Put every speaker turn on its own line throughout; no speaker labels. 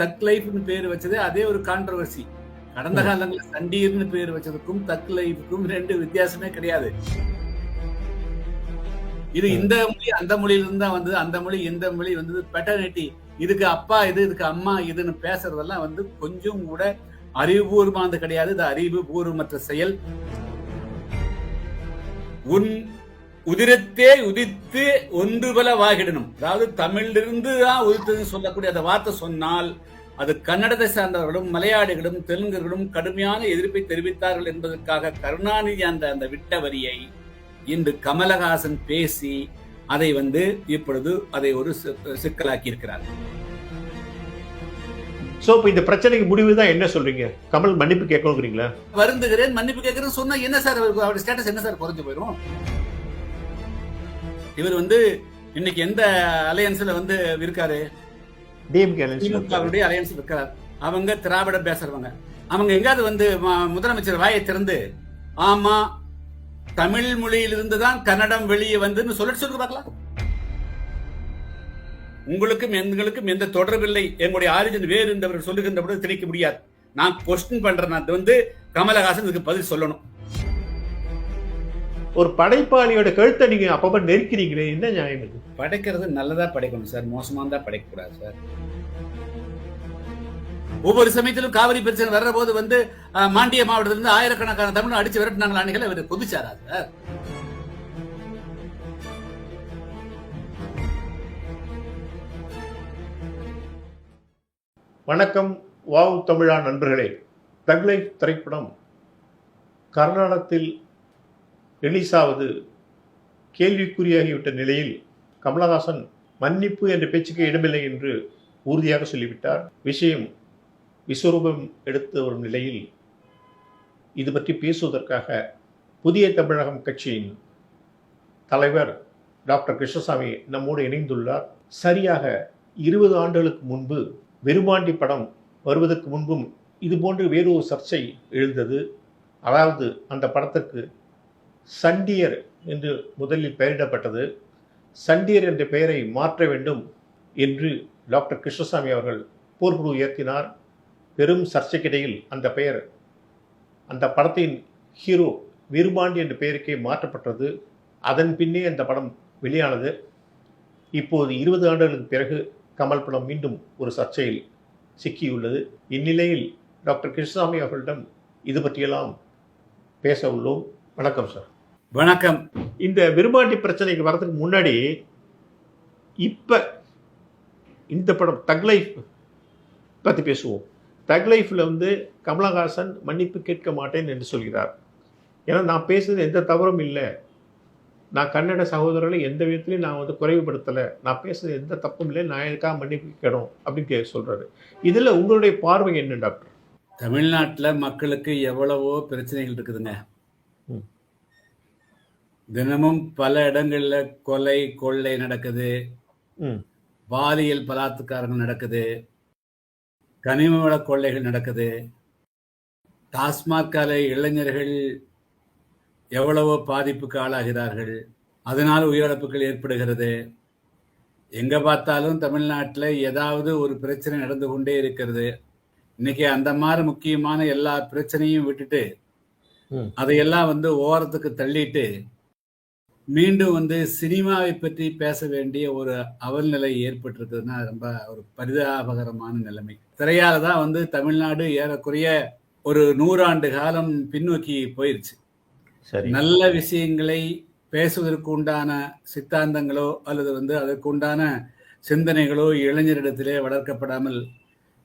தக் லைஃப்னு பேர் வச்சது அதே ஒரு கான்ட்ரவர்சி கடந்த காலங்களில் சண்டீர்னு பேர் வச்சதுக்கும் தக் லைஃபுக்கும் ரெண்டு வித்தியாசமே கிடையாது. இது இந்த மொழி அந்த மொழியில இருந்து தான் வந்தது. அந்த மொழி இந்த மொழி வந்தது. பெட்டர்னிட்டி இதுக்கு அப்பா இது இதுக்கு அம்மா இதுன்னு பேசுறதெல்லாம் வந்து கொஞ்சம் கூட அறிவுபூர்வமானது கிடையாது. இது அறிவுபூர்வமற்ற செயல். உன் உதிரத்தே உதித்து ஒன்று பல வாகிடணும். அதாவது தமிழிலிருந்து தான் உதித்ததுன்னு சொல்லக்கூடிய அந்த வார்த்தை சொன்னால் அது கன்னடத்தை சார்ந்தவர்களும் மலையாளிகளும் தெலுங்கர்களும் கடுமையான எதிர்ப்பை தெரிவித்தார்கள் என்பதற்காக கருணாநிதி அந்த அந்த விட்ட வரியை இன்று கமலஹாசன் பேசி அதை வந்து இப்பொழுது அதை ஒரு சிக்கலாக்கி இருக்கிறார்
சோ இப்போ இந்த பிரச்சனைக்கு முடிவு தான் என்ன சொல்றீங்க? கமல் மன்னிப்பு கேட்கணுங்கிறீங்களா?
வருந்துகிறேன் மன்னிப்பு கேட்கிறேன் சொன்னா என்ன சார் அவருடைய ஸ்டேட்டஸ் என்ன சார் குறைஞ்சு போயிடும் இவர் வந்து இன்னைக்கு எந்த அலையன்ஸ்ல வந்து இருக்காரு? திமுகவுடைய அலையன்ஸ் இருக்கிறார் அவங்க திராவிடம் பேசுறவங்க. அவங்க எங்காவது வந்து முதலமைச்சர் வாயை திறந்து ஆமா தமிழ் மொழியிலிருந்து தான் கன்னடம் வெளியே வந்துன்னு சொல்லிட்டு சொல்லுங்க பார்க்கலாம். உங்களுக்கும் எங்களுக்கும் எந்த தொடர்பில்லை எங்களுடைய ஆரிஜின் வேறு என்றவர் சொல்லுகின்ற திணிக்க முடியாது. நான் கொஸ்டின் பண்றேன். அது வந்து கமலஹாசன் இதுக்கு பதில் சொல்லணும்.
ஒரு படைப்பாளியோட கழுத்தை நீங்க அப்பப்ப நெருக்கிறீங்களே என்ன நியாயம் இது?
படைக்கிறது நல்லதா படைக்கணும் சார் மோசமானதா படைக்க கூடாது சார். ஒவ்வொரு சமயத்திலும் காவிரி பிரச்சனை வர்ற போது வந்து மாண்டிய மாவட்டத்துல இருந்து ஆயிரக்கணக்கான தமிழ் அடிச்சு விரட்டினாங்களா அன்னைக்கு இவர் கொதிச்சாரா சார்.
வணக்கம் வாவ் தமிழா நண்பர்களே. தக்லை திரைப்படம். கர்நாடகத்தில் ரிலீஸாவது கேள்விக்குறியாகிவிட்ட நிலையில் கமலஹாசன் மன்னிப்பு என்ற பேச்சுக்கு இடமில்லை என்று உறுதியாக சொல்லிவிட்டார். விஷயம் விஸ்வரூபம் எடுத்து வரும் நிலையில் இது பற்றி பேசுவதற்காக புதிய தமிழகம் கட்சியின் தலைவர் டாக்டர் கிருஷ்ணசாமி நம்மோடு இணைந்துள்ளார். சரியாக இருபது ஆண்டுகளுக்கு முன்பு வெறுமாண்டி படம் வருவதற்கு முன்பும் இதுபோன்று வேறு ஒரு சர்ச்சை எழுந்தது. அதாவது அந்த படத்திற்கு சண்டியர் என்று முதலில் பெயரிடப்பட்டது. சண்டியர் என்ற பெயரை மாற்ற வேண்டும் என்று டாக்டர் கிருஷ்ணசாமி அவர்கள் போர்க்குழு உயர்த்தினார். பெரும் சர்ச்சைக்கிடையில் அந்த பெயர் அந்த படத்தின் ஹீரோ வீர்பாண்டி என்ற பெயருக்கே மாற்றப்பட்டது. அதன் பின்னே அந்த படம் வெளியானது. இப்போது இருபது ஆண்டுகளுக்கு பிறகு கமல் படம் மீண்டும் ஒரு சர்ச்சையில் சிக்கியுள்ளது. இந்நிலையில் டாக்டர் கிருஷ்ணசாமி அவர்களிடம் இது பற்றியெல்லாம் பேச உள்ளோம். வணக்கம் சார்.
வணக்கம்.
இந்த விரும்பாண்டி பிரச்சனைக்கு வரதுக்கு முன்னாடி இப்போ இந்த படம் தக் லைஃப் பற்றி பேசுவோம். தக் லைஃப்பில் வந்து கமலஹாசன் மன்னிப்பு கேட்க மாட்டேன் என்று சொல்கிறார். ஏன்னா நான் பேசுறது எந்த தவறும் இல்லை. நான் கன்னட சகோதரர்களை எந்த விதத்துலையும் நான் வந்து குறைவுபடுத்தலை. நான் பேசுறது எந்த தப்பும் இல்லை. நான் எனக்காக மன்னிப்பு கேட்கணும் அப்படின்னு கே சொல்கிறாரு இதில் உங்களுடைய பார்வை என்ன டாக்டர்?
தமிழ்நாட்டுல மக்களுக்கு எவ்வளவோ பிரச்சனைகள் இருக்குதுங்க. தினமும் பல இடங்கள்ல கொலை கொள்ளை நடக்குது. பாலியல் பலாத்காரங்கள் நடக்குது. கனிம வள கொள்ளைகள் நடக்குது. டாஸ்மாக் ஆலை இளைஞர்கள் எவ்வளவோ பாதிப்புக்கு ஆளாகிறார்கள். அதனால் உயிரிழப்புகள் ஏற்படுகிறது. எங்க பார்த்தாலும் தமிழ்நாட்டில் ஏதாவது ஒரு பிரச்சனை நடந்து கொண்டே இருக்கிறது. இன்னைக்கு அந்த மாதிரி முக்கியமான எல்லா பிரச்சனையும் விட்டுட்டு. அதையெல்லாம் வந்து ஓரத்துக்கு தள்ளிட்டு மீண்டும் வந்து சினிமாவை பற்றி பேச வேண்டிய ஒரு அவல்நிலை ஏற்பட்டிருக்குதுன்னா ரொம்ப ஒரு பரிதாபகரமான நிலைமை. திரையால தான் வந்து தமிழ்நாடு ஏறக்குறைய ஒரு நூறாண்டு காலம் பின்னோக்கி போயிருச்சு.
சரி.
நல்ல விஷயங்களை பேசுவதற்கு உண்டான சித்தாந்தங்களோ அல்லது வந்து அதற்கு உண்டான சிந்தனைகளோ இளைஞரிடத்திலே வளர்க்கப்படாமல்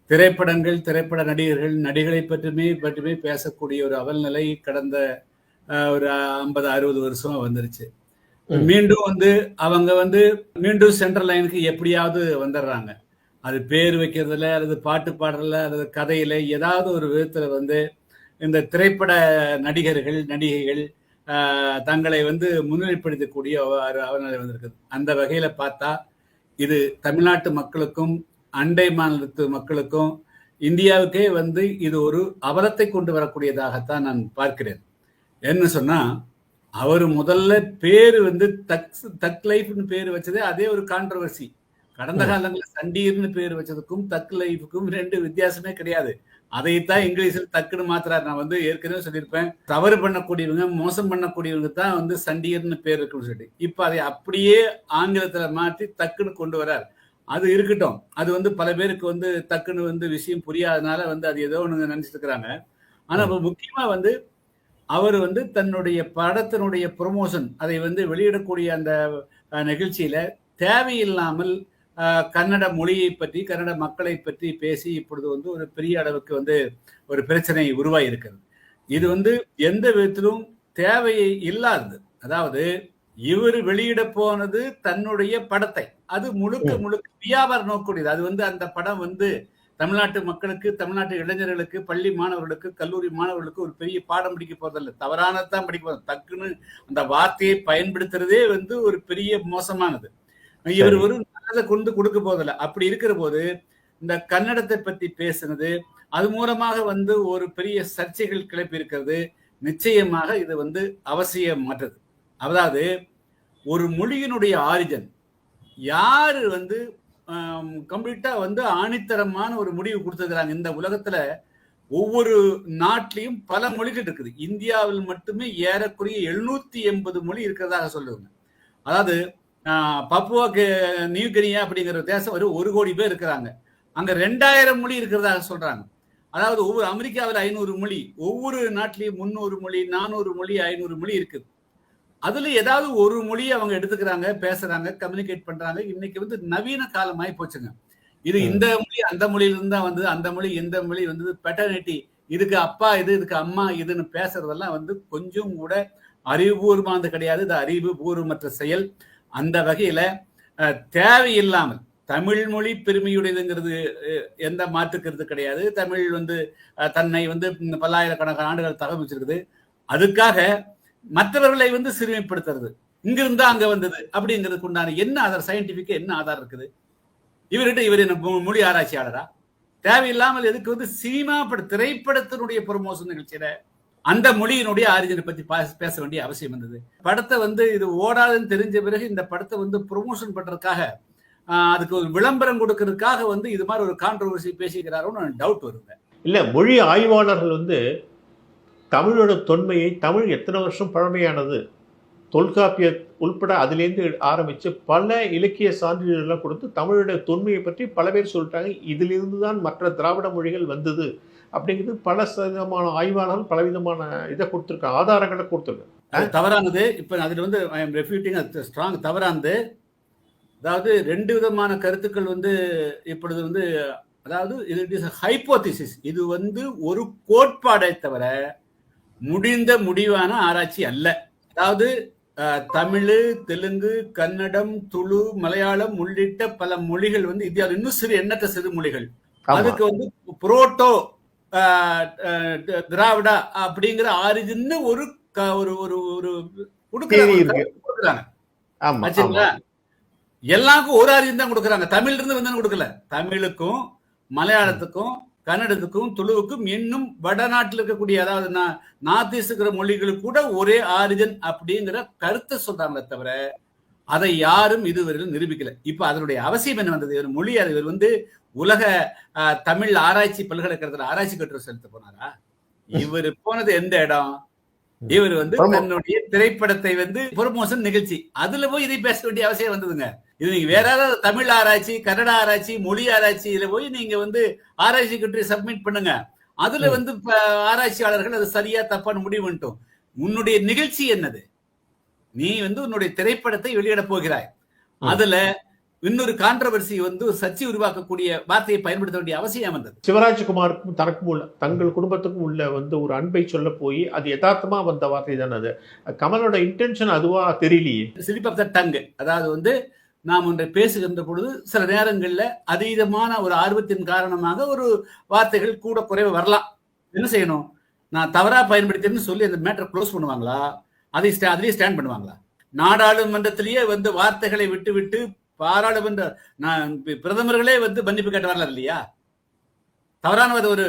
திரைப்படங்கள் திரைப்பட நடிகர்கள் நடிகளை பற்றுமே பற்றுமே பேசக்கூடிய ஒரு அவல்நிலை கடந்த ஒரு ஐம்பது அறுபது வருஷமா வந்துருச்சு. மீண்டும் வந்து அவங்க வந்து மீண்டும் சென்ட்ரல் லைனுக்கு எப்படியாவது வந்துடுறாங்க. அது பேர் வைக்கிறதுல அல்லது பாட்டு பாடுறதுல அல்லது கதையில ஏதாவது ஒரு விதத்துல வந்து இந்த திரைப்பட நடிகர்கள் நடிகைகள் தங்களை வந்து முன்னிலைப்படுத்தக்கூடிய ஒரு அவநிலை வந்திருக்குது. அந்த வகையில பார்த்தா இது தமிழ்நாட்டு மக்களுக்கும் அண்டை மாநிலத்து மக்களுக்கும் இந்தியாவுக்கே வந்து இது ஒரு அவலத்தை கொண்டு வரக்கூடியதாகத்தான் நான் பார்க்கிறேன். என்ன சொன்னா அவர் முதல்ல பேரு வந்து தக் தக் லைஃப்னு பேர் வச்சதே அதே ஒரு கான்ட்ரவர்சி கடந்த. காலங்களில் சண்டீர்னு பேர் வச்சதுக்கும் தக்கு லைஃபுக்கும் ரெண்டு வித்தியாசமே கிடையாது. அதைத்தான் இங்கிலீஷில் தக்குன்னு மாத்திராரு நான் வந்து ஏற்கனவே சொல்லியிருப்பேன். தவறு பண்ணக்கூடியவங்க மோசம் பண்ணக்கூடியவங்க தான் வந்து சண்டீர்னு பேர் இருக்குன்னு சொல்லிட்டு. இப்ப அதை அப்படியே ஆங்கிலத்துல மாற்றி தக்குன்னு கொண்டு வரார். அது இருக்கட்டும். அது வந்து பல பேருக்கு வந்து டக்குன்னு வந்து விஷயம் புரியாதனால வந்து அது ஏதோ ஒன்று நினைச்சிட்டு இருக்கிறாங்க. ஆனா இப்ப முக்கியமா வந்து அவர் வந்து தன்னுடைய படத்தினுடைய ப்ரொமோஷன் அதை வந்து வெளியிடக்கூடிய அந்த நிகழ்ச்சியில தேவையில்லாமல் கன்னட மொழியை பற்றி கன்னட மக்களை பற்றி பேசி இப்பொழுது வந்து ஒரு பெரிய அளவுக்கு வந்து ஒரு பிரச்சனை உருவாகி இருக்கிறது இது வந்து எந்த விதத்திலும் தேவையை இல்லாதது. அதாவது இவர் வெளியிட போனது தன்னுடைய படத்தை. அது முழுக்க. முழுக்க வியாபார நோக்குடையது. அது வந்து அந்த படம் வந்து தமிழ்நாட்டு மக்களுக்கு தமிழ்நாட்டு இளைஞர்களுக்கு பள்ளி மாணவர்களுக்கு கல்லூரி மாணவர்களுக்கு ஒரு பெரிய பாடம் படிக்க போறதில்ல. தவறானதான் படிக்க போறது. டக்குன்னு அந்த வார்த்தையை பயன்படுத்துறதே வந்து ஒரு பெரிய மோசமானது. இவர். ஒரு நல்லதை கொண்டு கொடுக்க போதில்ல அப்படி இருக்கிற போது இந்த கன்னடத்தை பத்தி பேசுனது அது மூலமாக வந்து ஒரு பெரிய சர்ச்சைகள் கிளப்பி இருக்கிறது நிச்சயமாக இது வந்து அவசியமற்றது. அதாவது ஒரு மொழியினுடைய ஆரிஜன் யாரு வந்து கம்ப்ளீட்டா வந்து ஆணித்தரமான ஒரு முடிவு கொடுத்துருக்குறாங்க. இந்த உலகத்துல ஒவ்வொரு நாட்டிலையும் பல மொழிகள் இருக்குது. இந்தியாவில் மட்டுமே ஏறக்குறைய எழுநூத்தி எண்பது மொழி இருக்கிறதாக சொல்லுவாங்க. அதாவது ஆஹ், பப்புவா நியூ கினியா அப்படிங்கிற தேசம் ஒரு ஒரு கோடி பேர் இருக்கிறாங்க. அங்க ரெண்டாயிரம் மொழி இருக்கிறதாக சொல்றாங்க. அதாவது ஒவ்வொரு அமெரிக்காவில் ஐநூறு மொழி ஒவ்வொரு நாட்டிலையும் முந்நூறு மொழி நானூறு மொழி ஐநூறு மொழி இருக்குது அதுல ஏதாவது ஒரு மொழியை அவங்க எடுத்துக்கிறாங்க பேசுறாங்க கம்யூனிகேட் பண்றாங்க இன்னைக்கு வந்து நவீன காலமாய் போச்சுங்க. இது. இந்த மொழி அந்த மொழியில இருந்து தான் வந்தது அந்த மொழி இந்த மொழி வந்தது பெட்டர்னிட்டி இதுக்கு அப்பா இது இதுக்கு அம்மா இதுன்னு பேசுறதெல்லாம் வந்து கொஞ்சம் கூட அறிவுபூர்வமானது கிடையாது. இது அறிவுபூர்வமற்ற செயல். அந்த வகையில தேவையில்லாமல் தமிழ் மொழி பெருமையுடையதுங்கிறது எந்த மாற்றுக்கிறது கிடையாது. தமிழ் வந்து தன்னை வந்து பல்லாயிரக்கணக்கான ஆண்டுகள் தகவல் வச்சிருக்குது. அதுக்காக மற்றவர்களை வந்து சிறுமைப்படுத்துறது. இங்கிருந்தா அங்க வந்தது அப்படிங்கிறதுக்கு உண்டான என்ன ஆதார் சயின்டிபிக் என்ன ஆதாரம் இருக்குது? இவர்கிட்ட இவர் என்ன மொழி ஆராய்ச்சியாளரா? தேவையில்லாமல் எதுக்கு வந்து சினிமா பட திரைப்படத்தினுடைய ப்ரொமோஷன் நிகழ்ச்சியில அந்த மொழியினுடைய ஆரிஜினை பத்தி பேச வேண்டிய அவசியம் வந்தது. படத்தை வந்து இது ஓடாதுன்னு தெரிஞ்ச பிறகு இந்த படத்தை வந்து ப்ரொமோஷன் பண்றதுக்காக அதுக்கு ஒரு விளம்பரம் கொடுக்கறதுக்காக வந்து இது மாதிரி ஒரு கான்ட்ரவர்சி பேசிக்கிறாரோன்னு டவுட் வருங்க.
இல்ல மொழி ஆய்வாளர்கள் வந்து தமிழோட தொன்மையை தமிழ் எத்தனை வருஷம் பழமையானது? தொல்காப்பிய உள்பட அதிலேருந்து ஆரம்பித்து பல இலக்கிய சான்றிதழ்லாம் கொடுத்து தமிழோட தொன்மையை பற்றி பல பேர் சொல்லிட்டாங்க. இதிலிருந்து தான் மற்ற திராவிட மொழிகள் வந்தது அப்படிங்கிறது பல விதமான ஆய்வாளர்கள் பலவிதமான இதை கொடுத்துருக்காங்க. ஆதாரங்களை கொடுத்துருக்காங்க.
அது தவறானது. இப்போ அதில் வந்து ஐ எம் ரெஃப்யூட்டிங் ஸ்ட்ராங் தவறானது. அதாவது ரெண்டு விதமான கருத்துக்கள் வந்து இப்பொழுது வந்து அதாவது இது இட் இஸ் ஹைப்போதிசிஸ் இது வந்து ஒரு கோட்பாடை தவிர முடிந்த முடிவான ஆராய்ச்சி அல்ல. அதாவது தமிழ் தெலுங்கு கன்னடம் துளு மலையாளம் உள்ளிட்ட பல மொழிகள் வந்து இந்தியாவில் இன்னும் சிறு எண்ணற்ற சிறு மொழிகள். அதுக்கு வந்து புரோட்டோ திராவிடா அப்படிங்கிற ஆரிஜின்னு ஒரு ஒரு ஒரு ஒரு கொடுக்குறாங்க, எல்லாருக்கும் ஒரு ஆரிஜின் தான் கொடுக்குறாங்க. தமிழ்ல இருந்து வந்து கொடுக்கல? தமிழுக்கும் மலையாளத்துக்கும் கன்னடத்துக்கும் துளுவுக்கும் இன்னும் வடநாட்டில் இருக்கக்கூடிய அதாவது நா- நார்த் ஈஸ்ட் இருக்கிற மொழிகளுக்கு கூட ஒரே ஆரிஜன் அப்படிங்கிற கருத்தை சொல்றாங்களே தவிர அதை யாரும் இதுவரையிலும் நிரூபிக்கல. இப்ப அதனுடைய அவசியம் என்ன வந்தது? ஒரு மொழி அறிவர் வந்து உலக தமிழ் ஆராய்ச்சி பல்கலைக்கழகத்துல ஆராய்ச்சி கட்டுரை செலுத்த போனாரா? இவர் போனது எந்த இடம்? இவர் வந்து. தன்னுடைய திரைப்படத்தை வந்து ப்ரொமோஷன் நிகழ்ச்சி. அதுல போய் இதை பேச வேண்டிய அவசியம் வந்ததுங்க. இது நீங்க வேற ஏதாவது தமிழ் ஆராய்ச்சி கன்னட ஆராய்ச்சி மொழி ஆராய்ச்சி இதுல போய் நீங்க வந்து ஆராய்ச்சி கட்டுரை சப்மிட் பண்ணுங்க. அதுல. வந்து ஆராய்ச்சியாளர்கள் அது சரியா தப்பான்னு முடிவு பண்ணிட்டோம். உன்னுடைய நிகழ்ச்சி என்னது? நீ வந்து உன்னுடைய திரைப்படத்தை வெளியிட போகிறாய். அதுல இன்னொரு கான்ட்ரவர்சி வந்து சர்ச்சை உருவாக்கக்கூடிய வார்த்தையை பயன்படுத்த வேண்டிய அவசியம் வந்தது.
சிவராஜ்குமாருக்கும் தனக்கும் உள்ள தங்கள் குடும்பத்துக்கும் உள்ள வந்து ஒரு அன்பை சொல்ல போய் அது யதார்த்தமா வந்த வார்த்தை தானே அது. கமலோட இன்டென்ஷன் அதுவா தெரியலையே.
Slip of the tongue. அதாவது வந்து நாம் ஒன்றை பேசுகின்ற பொழுது சில நேரங்களில் அதீதமான ஒரு ஆர்வத்தின் காரணமாக ஒரு வார்த்தைகள் கூட குறைவு வரலாம். என்ன செய்யணும்? நான் தவறா பயன்படுத்தின்னு சொல்லி அந்த மேட்டரை க்ளோஸ் பண்ணுவாங்களா? அதை அதுலேயே ஸ்டாண்ட் பண்ணுவாங்களா? நாடாளுமன்றத்திலேயே வந்து வார்த்தைகளை விட்டு விட்டு பாராளுமன்ற நான் பிரதமர்களே வந்து மன்னிப்பு கேட்டு வரல இல்லையா? தவறான ஒரு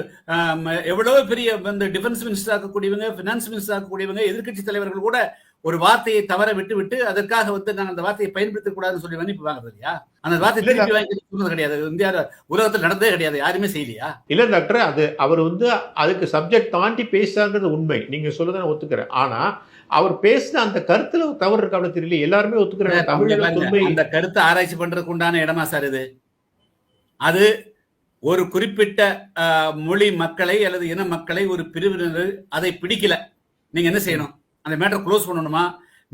எவ்வளவு பெரிய வந்து டிஃபென்ஸ் மினிஸ்டர் ஆக்கக்கூடியவங்க பினான்ஸ் மினிஸ்டர் ஆக்கக்கூடியவங்க எதிர்க்கட்சி தலைவர்கள் கூட ஒரு வார்த்தையை தவற விட்டு விட்டு அதற்காக வந்து நாங்கள் அந்த வார்த்தையை பயன்படுத்தக் கூடாதுன்னு சொல்லி மன்னிப்பு வாங்குறது இல்லையா? அந்த வார்த்தை திருப்பி வாங்கி சொல்றது கிடையாது. இந்தியா உலகத்தில் நடந்ததே கிடையாது. யாருமே செய்யலையா?
இல்ல டாக்டர் அது அவர் வந்து அதுக்கு சப்ஜெக்ட் தாண்டி பேசுறாங்கிறது உண்மை. நீங்க சொல்றதை நான் ஒத்துக்கிறேன். ஆனா அவர் பேசின அந்த கருத்துல தவறு இருக்க அப்படின்னு தெரியல. எல்லாருமே ஒத்துக்கிறாங்க. உண்மை
அந்த கருத்தை ஆராய்ச்சி பண்றதுக்கு உண்டான இடமா சார் இது? அது ஒரு குறிப்பிட்ட மொழி மக்களை அல்லது இன மக்களை ஒரு பிரிவினர் அதை பிடிக்கல. நீங்க என்ன செய்யணும்? அந்த மேட்டர் க்ளோஸ் பண்ணணுமா?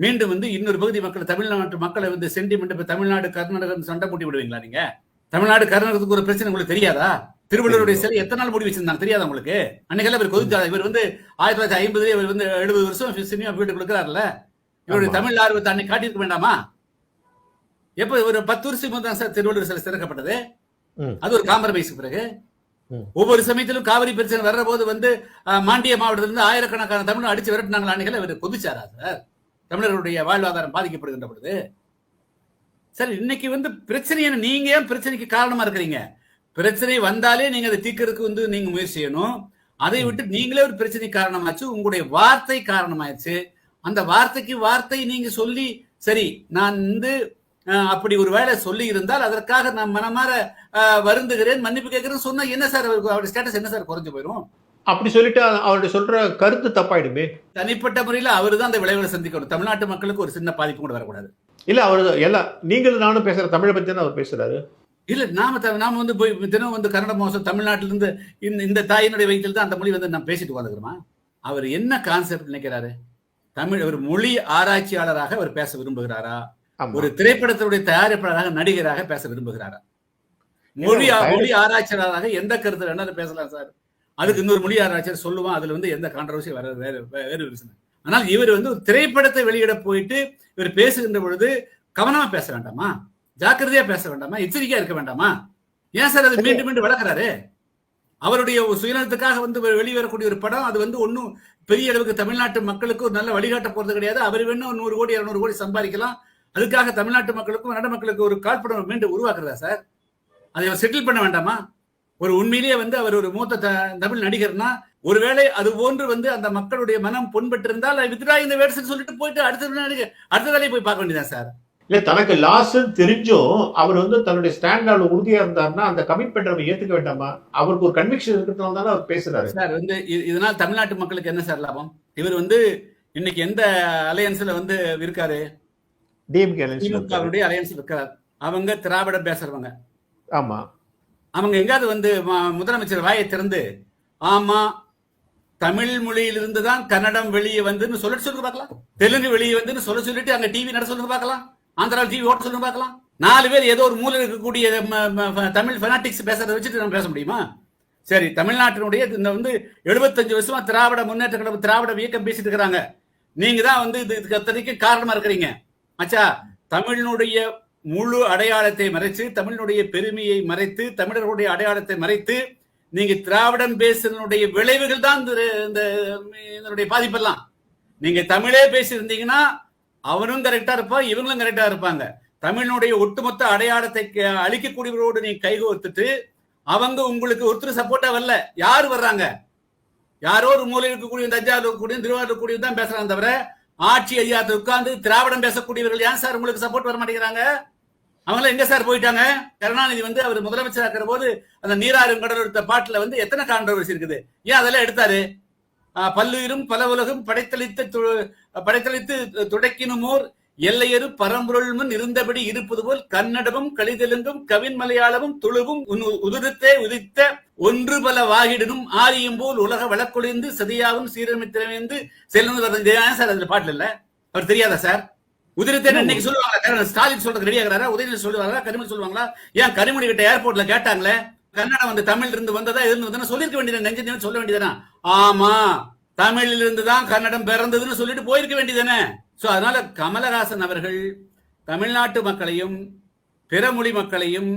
மீண்டும் வந்து இன்னொரு பகுதி மக்கள் தமிழ்நாட்டு மக்களை வந்து சென்டிமெண்ட் இப்ப தமிழ்நாடு கர்நாடகம் சண்டை போட்டி விடுவீங்களா நீங்க? தமிழ்நாடு கர்நாடகத்துக்கு ஒரு பிரச்சனை உங்களுக்கு தெரியாதா? திருவள்ளுவருடைய சிலை எத்தனை நாள் மூடி வச்சிருந்தாங்க? தெரியாதா உங்களுக்கு? அன்னைக்கெல்லாம் இவர் கொதிச்சா இவர் வந்து ஆயிரத்தி தொள்ளாயிரத்தி ஐம்பதுல இவர் வந்து எழுபது வருஷம் சினிமா வீட்டு கொடுக்குறாருல்ல? இவருடைய. தமிழ் ஆர்வத்தை அன்னைக்கு காட்டியிருக்க வேண்டாமா? எப்ப ஒரு பத்து வருஷம் தான் சார் திருவள்ளுவர் சிலை திறக்கப்பட்டது. அது ஒரு காம்ப்ரமைஸ் பிறகு. ஒவ்வொரு சமயத்திலும் காவிரி பிரச்சனை வர்ற போது வந்து மாண்டிய மாவட்டத்துல இருந்து ஆயிரக்கணக்கான தமிழ் அடிச்சு விரட்டினாங்களா அன்னைக்கு இவர் கொதிச்சாரா சார்? தமிழர்களுடைய வாழ்வாதாரம் பாதிக்கப்படுகின்ற பொழுது. சார் இன்னைக்கு வந்து பிரச்சனை நீங்க ஏன் பிரச்சனைக்கு காரணமா இருக்கிறீங்க? பிரச்சனை வந்தாலே நீங்க அதை தீர்க்கறதுக்கு வந்து நீங்க முயற்சி செய்யணும். அதை விட்டு நீங்களே ஒரு பிரச்சனை காரணமாச்சு உங்களுடைய வார்த்தை காரணமாயிருச்சு அந்த வார்த்தைக்கு வார்த்தை நீங்க சொல்லி சரி நான் வந்து அப்படி ஒரு வேலை சொல்லி இருந்தால் அதற்காக நான் மனமாற வருந்துகிறேன் மன்னிப்பு கேட்கிறேன் சொன்னா என்ன சார் அவருடைய ஸ்டேட்டஸ் என்ன சார்? குறைஞ்சு போயிடும்
அப்படி சொல்லிட்டு அவருடைய சொல்ற கருத்து தப்பாயிடுமே.
தனிப்பட்ட முறையில் அவரு தான் அந்த விளைவுகளை சந்திக்கணும். தமிழ்நாட்டு மக்களுக்கு ஒரு சின்ன பாதிப்பு கூட வரக்கூடாது.
இல்ல அவர் எல்லாம் நீங்களும் நானும் பேசுற தமிழை பத்தி தான் அவர் பேசுறாரு?
இல்ல நாம நாம வந்து போய் தினம் வந்து கன்னட மோசம் தமிழ்நாட்டில இருந்து இந்த இந்த தாயினுடைய வயிற்றில் தான் அந்த மொழி வந்து நான் பேசிட்டு வந்துக்கிறோமா அவர் என்ன கான்செப்ட் நினைக்கிறாரு? தமிழ் ஒரு மொழி ஆராய்ச்சியாளராக அவர் பேச விரும்புகிறாரா? ஒரு திரைப்படத்தினுடைய தயாரிப்பாளராக நடிகராக பேச விரும்புகிறாரா? மொழி மொழி ஆராய்ச்சியாளராக எந்த கருத்து வேணாலும் பேசலாம் சார். அதுக்கு இன்னொரு மொழி ஆராய்ச்சியாளர் சொல்லுவான் அதுல வந்து எந்த கான்ட்ரவர்சி வர வேற வேறு விஷயம் ஆனால் இவர் வந்து ஒரு திரைப்படத்தை வெளியிட போயிட்டு இவர் பேசுகின்ற பொழுது கவனமா பேச வேண்டாமா? ஜாக்கிரதையா பேச வேண்டாமா? எச்சரிக்கையா இருக்க வேண்டாமா? ஏன் சார் அது மீண்டும் மீண்டும் வளர்க்கிறாரு அவருடைய சுயநலத்துக்காக வந்து வெளிவரக்கூடிய ஒரு படம் அது வந்து ஒன்றும் பெரிய அளவுக்கு தமிழ்நாட்டு மக்களுக்கு ஒரு நல்ல வழிகாட்ட போறது கிடையாது. அவர் வேணும் நூறு கோடி இருநூறு கோடி சம்பாதிக்கலாம். அதுக்காக தமிழ்நாட்டு மக்களுக்கும் கன்னட மக்களுக்கு ஒரு காழ்ப்படம் மீண்டும் உருவாக்குறதா சார்? அதை அவர் செட்டில் பண்ண வேண்டாமா? ஒரு உண்மையிலேயே வந்து அவர் ஒரு மூத்த தமிழ் நடிகர்னா ஒருவேளை அது போன்று வந்து அந்த மக்களுடைய மனம் புண்பட்டிருந்தால் வித்ரா இந்த வேர்ட்ஸ் சொல்லிட்டு போயிட்டு அடுத்த அடுத்த வேலையை போய் பார்க்க வேண்டியதான் சார்.
இல்ல தனக்கு லாஸ் தெரிஞ்சும் அவர் வந்து தன்னுடைய ஸ்டாண்ட் உறுதியா இருந்தாருன்னா அந்த கமிட்மெண்ட் அவர் ஏத்துக்க வேண்டாமா? அவருக்கு ஒரு கன்விக்ஷன் இருக்கிறதுனால தானே அவர் பேசுறாரு.
சார் வந்து இதனால் தமிழ்நாட்டு மக்களுக்கு என்ன சார் லாபம்? இவர் வந்து இன்னைக்கு எந்த அலையன்ஸ்ல வந்து இருக்காரு?
டிஎம்கே
திமுகவுடைய அலையன்ஸ் இருக்கிறார் அவங்க திராவிடம் பேசுறவங்க.
ஆமா.
அவங்க எங்காவது வந்து முதலமைச்சர் வாயை திறந்து ஆமா தமிழ் மொழியிலிருந்து தான் கன்னடம் வெளியே வந்துன்னு சொல்லிட்டு சொல்லுங்க பார்க்கலாம். தெலுங்கு வெளியே வந்துன்னு சொல்ல சொல்லிட்டு அங்க டிவி நட சொல்லுங்க பார்க்கலாம். ஆந்திராவில் டிவி ஓட்ட சொல்லுங்க பார்க்கலாம் நாலு பேர் ஏதோ ஒரு மூலையில் இருக்கக்கூடிய ம- தமிழ் ஃபெனாட்டிக்ஸ் பேசுறதை வச்சுட்டு நம்ம பேச முடியுமா சரி தமிழ்நாட்டினுடைய இந்த வந்து எழுபத்தஞ்சு வருஷமா திராவிட முன்னேற்ற கழகம் திராவிட இயக்கம் பேசிட்டு இருக்கிறாங்க நீங்க தான் வந்து இது இதுக்கு அத்தனைக்கும் காரணமா இருக்கிறீங்க மச்சா தமிழினுடைய முழு அடையாளத்தை மறைச்சு தமிழினுடைய பெருமையை மறைத்து தமிழர்களுடைய அடையாளத்தை மறைத்து நீங்க திராவிடம் பேசுறதுடைய விளைவுகள் தான் இந்த இந்த இதனுடைய பாதிப்பெல்லாம் நீங்க தமிழே பேசியிருந்தீங்கன்னா அவனும் கரெக்டா இருப்பான் இவங்களும் கரெக்டா இருப்பாங்க. தமிழினுடைய ஒட்டுமொத்த அடையாளத்தை அழிக்கக்கூடியவரோடு நீ கைகோர்த்துட்டு அவங்க உங்களுக்கு ஒருத்தர் சப்போர்ட்டா வரல யாரு வர்றாங்க? யாரோ ஒரு மூலையில் இருக்கக்கூடிய தஞ்சாவூர் இருக்கக்கூடிய திருவாரூர் இருக்கக்கூடிய தான் பேசுறாங்க தவிர ஆட்சி அதிகாரத்தை உட்கார்ந்து திராவிடம் பேசக்கூடியவர்கள் ஏன் சார் உங்களுக்கு சப்போர்ட் வர மாட்டேங்கிறாங்க? அவங்களாம் எங்க சார் போயிட்டாங்க? கருணாநிதி வந்து அவர் முதலமைச்சர் இருக்கிற போது அந்த நீராறும் கடல் எடுத்த பாட்டுல வந்து எத்தனை கான்ட்ரவர்சி இருக்குது ஏன் அதெல்லாம் எடுத்தாரு? பல்லுயிரும் பல உலகம் படைத்தளித்த படைத்தளித்து துடைக்கினுமோர் எல்லையரு பரம்பொருள் முன் இருந்தபடி இருப்பது போல் கன்னடமும் கலிதெலுங்கும் கவின் மலையாளமும் துளுவும் உதிர்த்தே உதித்த ஒன்று பல வாகிடனும் ஆரியம் போல் உலக வழக்கொழிந்து சதியாவும் சீரமைத்திரமைந்து ஏன் சார் அதுல பாட்டுல இல்ல? அவர் தெரியாதா சார்? உதிரத்தேன் இன்னைக்கு சொல்லுவாங்க கரண் ஸ்டாலின் சொல்றது ரெடி ஆகிறாரா? உதயநிதி சொல்லுவாங்களா கனிமொழி சொல்லுவாங்களா? ஏன் கனிமொழி கிட்ட ஏர்போர்ட்ல கேட்டாங்களே? கன்னடம் வந்து தமிழ் இருந்து வந்ததா இருந்து வந்ததா சொல்லிருக்க வேண்டியது நெஞ்சு சொல்ல வேண்டியதானே ஆமா. தமிழில் இருந்து தான் கன்னடம் பிறந்ததுன்னு சொல்லிட்டு போயிருக்க வேண்டியதானே சோ அதனால கமலஹாசன் அவர்கள் தமிழ்நாட்டு மக்களையும் பிற மொழி மக்களையும்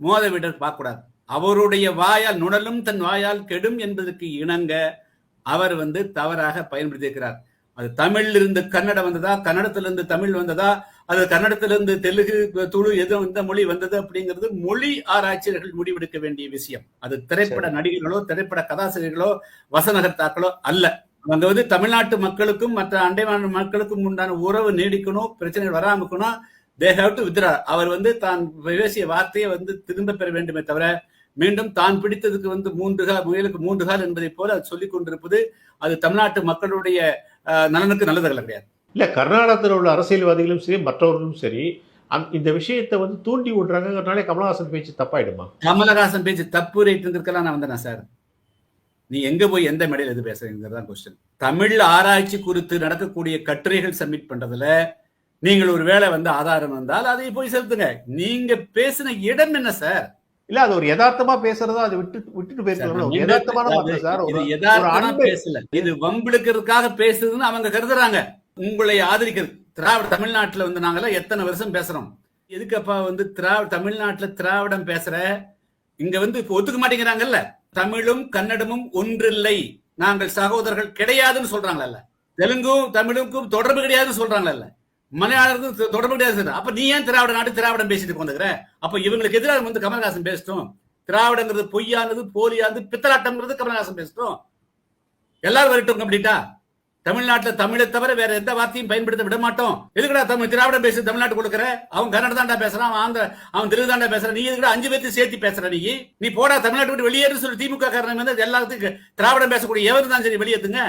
மோத விட பார்க்கக்கூடாது. அவருடைய வாயால் நுணலும் தன் வாயால் கெடும் என்பதற்கு இணங்க அவர் வந்து தவறாக பயன்படுத்தியிருக்கிறார். அது தமிழ்ல இருந்து கன்னடம் வந்ததா கன்னடத்திலிருந்து தமிழ் வந்ததா அது கன்னடத்திலிருந்து தெலுங்கு துளு எது எந்த மொழி வந்தது அப்படிங்கிறது மொழி ஆராய்ச்சியர்கள் முடிவெடுக்க வேண்டிய விஷயம். அது திரைப்பட நடிகர்களோ திரைப்பட கதாசிரியர்களோ வசனகர்த்தாக்களோ அல்ல. அங்க வந்து தமிழ்நாட்டு மக்களுக்கும் மற்ற அண்டை மாநில மக்களுக்கும் உண்டான உறவு நீடிக்கணும் பிரச்சனைகள் வராம இருக்கணும். தே ஹேவ் டு வித்ரா அவர் வந்து தான் பேசிய வார்த்தையை வந்து திரும்ப பெற வேண்டுமே தவிர மீண்டும் தான் பிடித்ததுக்கு வந்து மூன்று கால் முயலுக்கு மூன்று கால் என்பதை போல அது சொல்லிக் கொண்டிருப்பது அது தமிழ்நாட்டு மக்களுடைய நலனுக்கு நல்லதல்ல கிடையாது.
இல்ல கர்நாடகத்தில் உள்ள அரசியல்வாதிகளும் சரி மற்றவர்களும் சரி அந்த- இந்த விஷயத்தை வந்து தூண்டி விடுறாங்கனாலே கமலஹாசன் பேச்சு தப்பாயிடுமா?
கமலஹாசன் பேச்சு தப்பு ரைட்டுங்கிறதுக்கெல்லாம் நான் வந்தேனா சார்? நீ எங்க போய் எந்த மேடையில் எது பேசுறீங்கிறது தான் கொஸ்டின் தமிழ் ஆராய்ச்சி குறித்து நடக்கக்கூடிய கட்டுரைகள் சப்மிட் பண்றதுல நீங்கள் ஒரு வேளை வந்து ஆதாரம் வந்தால் அதை போய் செலுத்துங்க. நீங்க பேசின இடம் என்ன சார்?
இல்ல அது ஒரு யதார்த்தமா பேசுறதா அதை விட்டு விட்டுட்டு ஒரு யதார்த்தமான சார்
இது யதார்த்தமா. பேசல. இது வம்பிழுக்கிறதுக்காக பேசுதுன்னு அவங்க கருதுறாங்க. உங்களை ஆதரிக்கிறது. திராவிட தமிழ்நாட்டில் வந்து நாங்கெல்லாம் எத்தனை வருஷம் பேசுறோம்? எதுக்கப்பா வந்து திராவிட தமிழ்நாட்டில் திராவிடம் பேசுற? இங்க வந்து இப்போ ஒத்துக்க மாட்டேங்கிறாங்கல்ல? தமிழும் கன்னடமும் ஒன்றில்லை. நாங்கள் சகோதரர்கள் கிடையாதுன்னு சொல்றாங்கல்ல. தெலுங்கும் தமிழுக்கும் தொடர்பு கிடையாதுன்னு சொல்றாங்கல்ல. மலையாளத்துக்கும் தொடர்பு கிடையாது அப்ப நீ ஏன் திராவிட நாட்டு திராவிடம் பேசிட்டு கொண்டுக்கிற அப்ப இவங்களுக்கு எதிராக வந்து கமல்ஹாசன் பேசட்டும். திராவிடங்கிறது பொய்யானது போலியானது பித்தலாட்டம்ங்கிறது கமல்ஹாசன் பேசட்டும். எல்லாரும் வரட்டும் அப்படின்ட்டா தமிழ்நாட்டுல தமிழை தவிர வேற எந்த வார்த்தையும் பயன்படுத்த விட மாட்டோம். எதுக்குடா தமிழ்? திராவிடம் பேசி தமிழ்நாட்டு கொடுக்குற? அவன் கன்னட தாண்டா பேசுறான் அவன் ஆந்திர அவன் தெலுங்கு தாண்டா பேசுறான். நீ எதுக்குடா அஞ்சு பேர்த்து சேர்த்து பேசுற நீ? நீ போடா தமிழ்நாட்டு விட்டு வெளியேறு சொல்லி திமுக காரணம் வந்து எல்லாத்துக்கும் திராவிடம் பேசக்கூடிய எவரு தான் சரி வெளியேத்துங்க?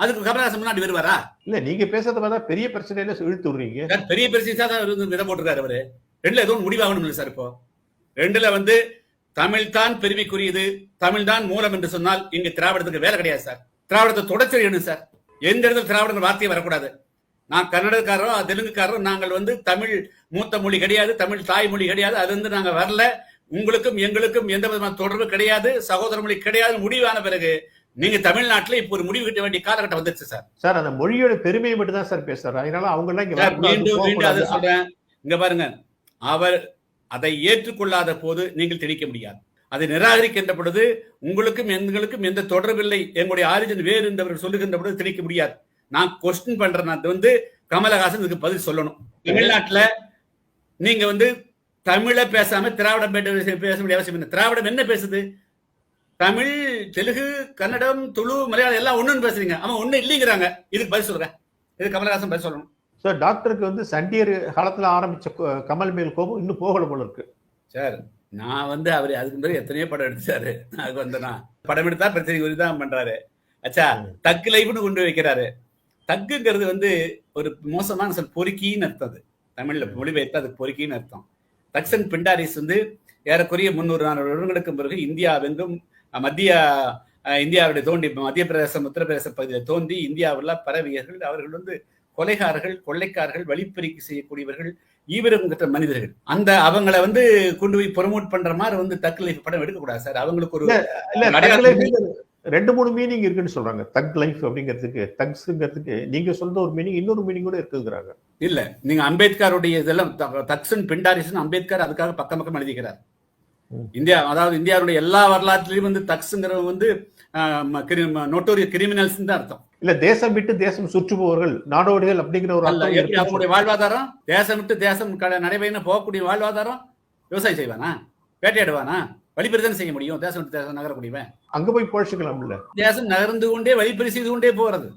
அதுக்கு கமலஹாசன் முன்னாடி வருவாரா?
இல்ல நீங்க பேசுறத பார்த்தா பெரிய பிரச்சனையில இழுத்து விடுறீங்க.
பெரிய பிரச்சனை தான் விட போட்டிருக்காரு அவரு. ரெண்டுல எதுவும் முடிவாகணும் இல்லை சார் இப்போ? ரெண்டுல வந்து தமிழ் தான் பெருமைக்குரியது தமிழ் தான் மூலம் என்று சொன்னால் இங்க திராவிடத்துக்கு வேலை கிடையாது சார். திராவிடத்தை தொடர்ச்சி சார். எந்த இடத்துல திராவிடங்கிற வார்த்தையே வரக்கூடாது. நான் கன்னடக்காரரோ தெலுங்குக்காரரோ நாங்கள் வந்து தமிழ் மூத்த மொழி கிடையாது தமிழ் தாய்மொழி கிடையாது அது வந்து நாங்க வரல. உங்களுக்கும் எங்களுக்கும் எந்த விதமான தொடர்பு கிடையாது சகோதர மொழி கிடையாது. முடிவான பிறகு நீங்க தமிழ்நாட்டுல இப்போ ஒரு முடிவு கட்ட வேண்டிய காலகட்டம் வந்துருச்சு சார்.
சார் அந்த மொழியோட பெருமையை மட்டும் தான் சார் பேசுறாரு. அதனால அவங்க எல்லாம்
மீண்டும் மீண்டும் அதை. சொல்றேன். இங்க பாருங்க. அவர் அதை ஏற்றுக்கொள்ளாத போது நீங்கள் திணிக்க முடியாது. அதை நிராகரிக்கின்ற பொழுது உங்களுக்கும் எங்களுக்கும் எந்த தொடர்பில்லை எங்களுடைய ஆரிஜின் வேறு என்றவர் சொல்லுகின்ற பொழுது திணிக்க முடியாது. நான் கொஸ்டின் பண்றேன். அது வந்து கமலஹாசன் இதுக்கு பதில் சொல்லணும். தமிழ்நாட்டுல நீங்க வந்து தமிழை பேசாம திராவிடம் பேச பேச வேண்டிய அவசியம் இல்லை. திராவிடம் என்ன பேசுது? தமிழ் தெலுங்கு கன்னடம் துளு மலையாளம் எல்லாம் ஒண்ணுன்னு பேசுறீங்க. அவன் ஒண்ணு இல்லைங்கிறாங்க. இதுக்கு பதில் சொல்றேன் இது கமலஹாசன் பதில் சொல்லணும்.
சார் டாக்டருக்கு வந்து சண்டியர் காலத்துல ஆரம்பிச்ச கமல் மேல் கோபம் இன்னும் போகல போல இருக்கு.
சார் நான் வந்து அவர் அதுக்கு பிறகு எத்தனையோ படம் எடுத்தாரு அதுக்கு வந்து நான் படம் எடுத்தா பிரச்சனை குறித்து தான் பண்றாரு. அச்சா தக்கு லைஃப்னு கொண்டு வைக்கிறாரு. தக்குங்கிறது வந்து ஒரு மோசமான சொல் பொறுக்கின்னு அர்த்தம் அது. தமிழ்ல மொழிபெயர்த்து அது பொறுக்கின்னு அர்த்தம். தக்சன் பிண்டாரிஸ் வந்து ஏறக்குறைய முந்நூறு நானூறு வருடங்களுக்கு பிறகு இந்தியாவெங்கும் மத்திய இந்தியாவுடைய தோண்டி மத்திய பிரதேசம் உத்தரப்பிரதேச பகுதியில் தோண்டி இந்தியாவில் பரவியர்கள் அவர்கள் வந்து கொலைகாரர்கள் கொள்ளைக்காரர்கள் வழிப்பறிக்கு செய்யக்கூடியவர்கள் ஈவிரங்கிட்ட மனிதர்கள். அந்த அவங்கள வந்து கொண்டு போய் ப்ரொமோட் பண்ற மாதிரி வந்து தக்கு லைஃப் படம் எடுக்கக்கூடாது சார். அவங்களுக்கு ஒரு
தக் ரெண்டு மூணு மீனிங் இருக்குன்னு சொல்றாங்க. தக் லைஃப் அப்படிங்கிறதுக்கு தக்ஸுங்கிறதுக்கு நீங்க சொல்ற ஒரு மீனிங் இன்னொரு மீனிங் கூட இருக்குங்கிறாங்க.
இல்ல நீங்க அம்பேத்கருடைய இதெல்லாம் த- தக்சன் பிண்டாரிசன் அம்பேத்கர் அதுக்காக பக்கம் பக்கம் எழுதிக்கிறார். இந்தியா அதாவது இந்தியாவுடைய எல்லா வரலாற்றிலையும் வந்து தக்ஸுங்கிறவங்க வந்து நோட்டோரிய கிரிமினல்ஸ் தான் அர்த்தம்.
இல்ல தேசம் விட்டு தேசம் சுற்றுபவர்கள் நாடோடிகள் அப்படிங்கிற ஒரு
அவங்களுடைய வாழ்வாதாரம்? தேசம் விட்டு தேசம் நடைபயணம் போகக்கூடிய வாழ்வாதாரம்? விவசாயம் செய்வானா? வேட்டையாடுவானா? வழிபறிதான் செய்ய முடியும்? தேசம் விட்டு தேசம் நகரக்கூடியவன்.
அங்க போய் பொழைச்சிக்கலாம்ல
தேசம் நகர்ந்து கொண்டே வழிப்பறி செய்து கொண்டே போறது.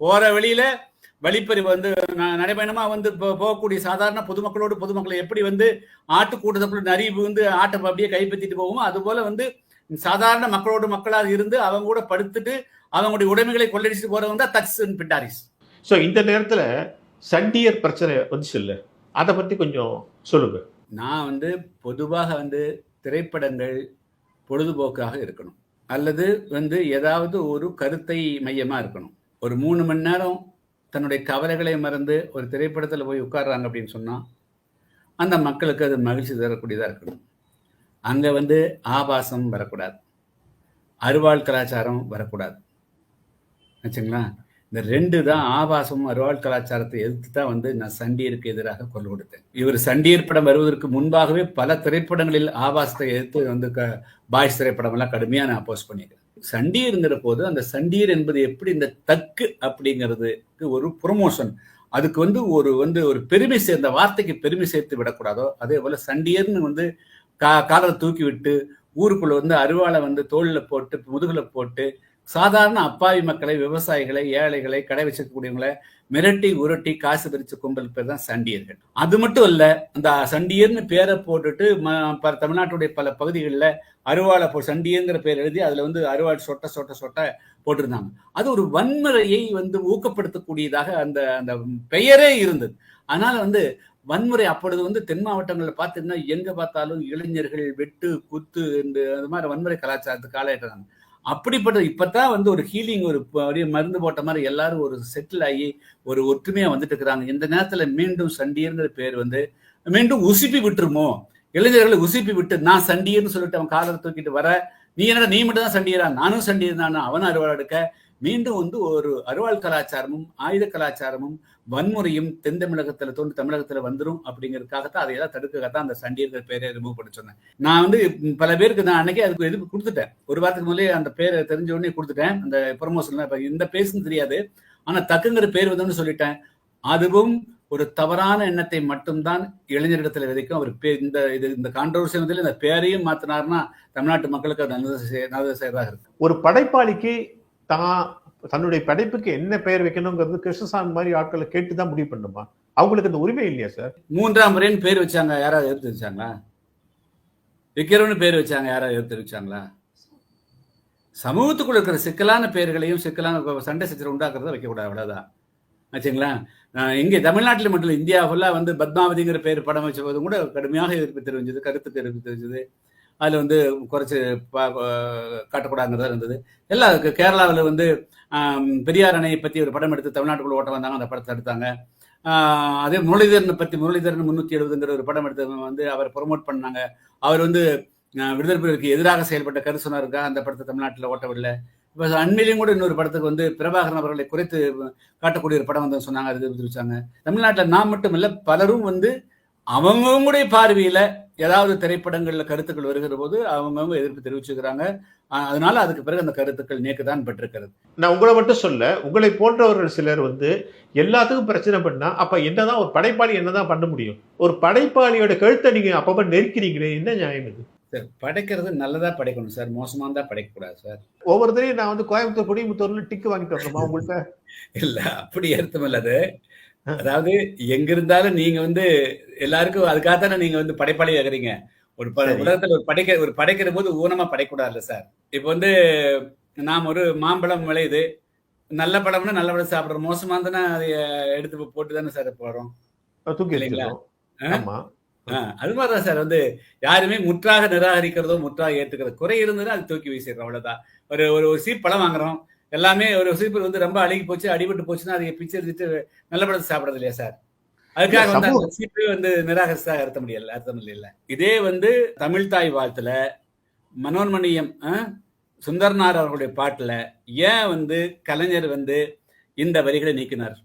போற வழியில வழிப்பறி வந்து நடைபயணமா வந்து போகக்கூடிய சாதாரண பொதுமக்களோடு பொதுமக்களை எப்படி வந்து ஆட்டு கூட்டத்துக்குள்ள நரிவு வந்து ஆட்டை அப்படியே கைப்பற்றிட்டு போகுமோ அது போல வந்து சாதாரண மக்களோடு மக்களாக இருந்து அவங்க கூட படுத்துட்டு அவங்களுடைய உடைமைகளை கொள்ளடிச்சுட்டு போறவங்க தான் தக்ஸ் பிண்டாரிஸ்.
சோ இந்த நேரத்துல சண்டியர் பிரச்சனை வந்துச்சு இல்ல? அதை பத்தி கொஞ்சம் சொல்லுங்க.
நான் வந்து பொதுவாக வந்து திரைப்படங்கள் பொழுதுபோக்காக இருக்கணும். அல்லது வந்து ஏதாவது ஒரு கருத்தை மையமா இருக்கணும். ஒரு மூணு மணி நேரம் தன்னுடைய கவலைகளை மறந்து ஒரு திரைப்படத்தில் போய் உட்கார்றாங்க அப்படின்னு சொன்னால் அந்த மக்களுக்கு அது மகிழ்ச்சி தரக்கூடியதாக இருக்கணும். அங்கே வந்து ஆபாசம் வரக்கூடாது. அருவாள் கலாச்சாரம் வரக்கூடாது. ஆச்சுங்களா இந்த ரெண்டு தான் ஆபாசம் அருவாள் கலாச்சாரத்தை எதிர்த்து தான் வந்து நான் சண்டியருக்கு எதிராக குரல் கொடுத்தேன். இவர் சண்டியர் படம் வருவதற்கு முன்பாகவே பல திரைப்படங்களில் ஆபாசத்தை எதிர்த்து வந்து க பாய்ஸ் திரைப்படம் எல்லாம் நான் அப்போஸ் பண்ணியிருக்கேன். சண்டியருங்கிற போது அந்த சண்டீர் என்பது எப்படி இந்த தக்கு அப்படிங்கிறதுக்கு ஒரு ப்ரொமோஷன் அதுக்கு வந்து ஒரு வந்து ஒரு பெருமை சேர்ந்த வார்த்தைக்கு பெருமை சேர்த்து விடக்கூடாதோ அதே போல சண்டியர்னு வந்து கா காலரை தூக்கி விட்டு ஊருக்குள்ள வந்து அருவாளை வந்து தோளில் போட்டு முதுகில் போட்டு சாதாரண அப்பாவி மக்களை விவசாயிகளை ஏழைகளை கடை வச்சிருக்கக்கூடியவங்களை மிரட்டி உருட்டி காசு பிரிச்சு கும்பல் பேர் தான் சண்டியர்கள். அது மட்டும் இல்ல அந்த சண்டியர்னு பேரை போட்டுட்டு தமிழ்நாட்டுடைய பல பகுதிகளில் அருவாளை போ சண்டியங்கிற பேர் எழுதி அதுல வந்து அருவாள் சொட்ட சொட்ட சொட்ட போட்டிருந்தாங்க. அது ஒரு வன்முறையை வந்து ஊக்கப்படுத்தக்கூடியதாக அந்த அந்த பெயரே இருந்தது. அதனால வந்து வன்முறை அப்பொழுது வந்து தென் மாவட்டங்களில் பார்த்தீங்கன்னா எங்க பார்த்தாலும் இளைஞர்கள் வெட்டு குத்து இந்த அது மாதிரி வன்முறை கலாச்சாரத்துக்கு ஆளாயிட்டாங்க அப்படிப்பட்ட இப்பதான் வந்து ஒரு ஹீலிங் ஒரு அப்படியே மருந்து போட்ட மாதிரி எல்லாரும் ஒரு செட்டில் ஆகி ஒரு ஒற்றுமையா வந்துட்டு இருக்கிறாங்க. இந்த நேரத்துல மீண்டும் சண்டியர்ங்கிற பேர் வந்து மீண்டும் உசுப்பி விட்டுருமோ? இளைஞர்களை உசுப்பி விட்டு நான் சண்டியர்னு சொல்லிட்டு அவன் காலரை தூக்கிட்டு வர நீ என்னடா நீ மட்டும் தான் சண்டியரா? நானும் சண்டியர் தானே. அவன் அறுவாள் எடுக்க. மீண்டும் வந்து ஒரு அருவாள் கலாச்சாரமும் ஆயுத கலாச்சாரமும் வன்முறையும் தென் தமிழகத்துல தோன்றி தமிழகத்துல வந்துடும் அப்படிங்கிறதுக்காகத்தான் அதையெல்லாம் தடுக்கத்தான் அந்த சண்டியர்கள் பேரை ரிமூவ் பண்ண சொன்னேன். நான் வந்து பல பேருக்கு நான் அன்னைக்கே அதுக்கு எதுக்கு கொடுத்துட்டேன். ஒரு வாரத்துக்கு முதலே அந்த பேரை தெரிஞ்ச உடனே கொடுத்துட்டேன். அந்த ப்ரொமோஷன்ல இப்ப இந்த பேசுன்னு தெரியாது. ஆனா தக்குங்கிற பேர் வந்து சொல்லிட்டேன். அதுவும் ஒரு தவறான எண்ணத்தை மட்டும்தான் இளைஞரிடத்துல விதைக்கும். அவர் பே இந்த இது இந்த கான்ட்ரவர்சி வந்து இந்த பேரையும் மாத்தினார்னா தமிழ்நாட்டு மக்களுக்கு அது நல்லது நல்லது செய்யறதாக இருக்கு.
ஒரு படைப்பாளிக்கு தான் தன்னுடைய படைப்புக்கு என்ன பெயர் வைக்கணுங்கிறது கிருஷ்ணசாமி மாதிரி ஆட்களை கேட்டு தான் முடிவு பண்ணுமா? அவங்களுக்கு அந்த உரிமை இல்லையா சார்
மூன்றாம் முறைன்னு பேர் வச்சாங்க யாராவது எடுத்து வச்சாங்களா? விக்கிறவனு பேர் வச்சாங்க யாராவது எடுத்து வச்சாங்களா? சமூகத்துக்குள்ள இருக்கிற சிக்கலான பேர்களையும் சிக்கலான சண்டை சச்சரவு உண்டாக்குறத வைக்கக்கூடாது அவ்வளவுதான். ஆச்சுங்களா? நான் இங்கே தமிழ்நாட்டில் மட்டும் இந்தியா ஃபுல்லாக வந்து பத்மாவதிங்கிற பேர் படம் வச்ச போதும் கூட கடுமையாக எதிர்ப்பு தெரிஞ்சது கருத்து தெரிவிப்பு தெரிஞ்சது அதில் வந்து குறைச்சி பா காட்டக்கூடாதுங்கிறதா இருந்தது. எல்லா கேரளாவில் வந்து பெரியார் அணையை பற்றி ஒரு படம் எடுத்து தமிழ்நாட்டுக்குள்ள ஓட்ட வந்தாங்க அந்த படத்தை எடுத்தாங்க. அதே முரளிதரனை பற்றி முரளிதரன் முன்னூற்றி எழுபதுங்கிற ஒரு படம் எடுத்து வந்து அவர் ப்ரொமோட் பண்ணாங்க. அவர் வந்து ஆஹ் எதிராக செயல்பட்ட கரு இருக்கா அந்த படத்தை தமிழ்நாட்டில் ஓட்டவில்லை. இப்போ அண்மையிலையும் கூட இன்னொரு படத்துக்கு வந்து பிரபாகரன் அவர்களை குறைத்து காட்டக்கூடிய ஒரு படம் வந்து சொன்னாங்க அது தெரிவிச்சாங்க தமிழ்நாட்டில் நான் மட்டும் இல்லை பலரும் வந்து அவங்கவுங்களுடைய பார்வையில ஏதாவது திரைப்படங்கள்ல கருத்துக்கள் வருகிற போது அவங்கவுங்க எதிர்ப்பு தெரிவிச்சுக்கிறாங்க. அதனால அதுக்கு பிறகு அந்த கருத்துக்கள் நீக்கத்தான் பெற்றிருக்கிறது.
நான் உங்களை மட்டும் சொல்ல உங்களை போன்றவர்கள் சிலர் வந்து எல்லாத்துக்கும் பிரச்சனை பண்ணா அப்ப என்னதான் ஒரு படைப்பாளி என்னதான் பண்ண முடியும்? ஒரு படைப்பாளியோட கழுத்தை நீங்க அப்பப்ப நெருக்கிறீங்களே என்ன நியாயம் இது?
சார் படைக்கிறது நல்லதா படைக்கணும் சார் மோசமா தான் படைக்கக்கூடாது சார்.
ஒவ்வொரு தடையும் நான் வந்து கோயம்புத்தூர் குடிமுத்தூர்ல டிக்கு வாங்கிட்டு வரணுமா உங்கள்கிட்ட
இல்ல அப்படி அர்த்தம் இல்ல அது. அதாவது எங்க இருந்தாலும் நீங்க வந்து எல்லாருக்கும் அதுக்காகத்தானே நீங்க வந்து படைப்பாளி ஆகுறீங்க ஒரு. உலகத்துல ஒரு படைக்க ஒரு படைக்கிற போது ஊனமா படைக்கூடாதுல்ல சார். இப்போ வந்து நாம் ஒரு மாம்பழம் விளையுது. நல்ல பழம்னா நல்ல பழம் சாப்பிடுறோம். மோசமா இருந்தானே அதை எடுத்து போட்டு தானே சார் போறோம்
தூக்கி
இல்லைங்களா? அது மாதிரிதான் சார். வந்து யாருமே முற்றாக நிராகரிக்கிறதோ முற்றாக ஏத்துக்கிறதோ குறை இருந்ததுன்னா அது தூக்கி வீசிடுறோம் அவ்வளவுதான். ஒரு ஒரு ஒரு சீப் பழம் வாங்குறோம். எல்லாமே ஒரு சீப்பு வந்து ரொம்ப அழுகி போச்சு அடிபட்டு போச்சுன்னா அதை பிச்சை எடுத்துட்டு நல்ல பழத்தை சாப்பிடுறது இல்லையா சார்? அதுக்காக வந்து அந்த சீப்பே வந்து நிராகரிச்சா அர்த்தம் முடியல அர்த்தம் இல்லைல்ல. இதே வந்து தமிழ் தாய் வாழ்த்துல மனோன்மணியம் சுந்தரனார் அவர்களுடைய பாட்டுல ஏன் வந்து கலைஞர் வந்து இந்த வரிகளை நீக்கினார்?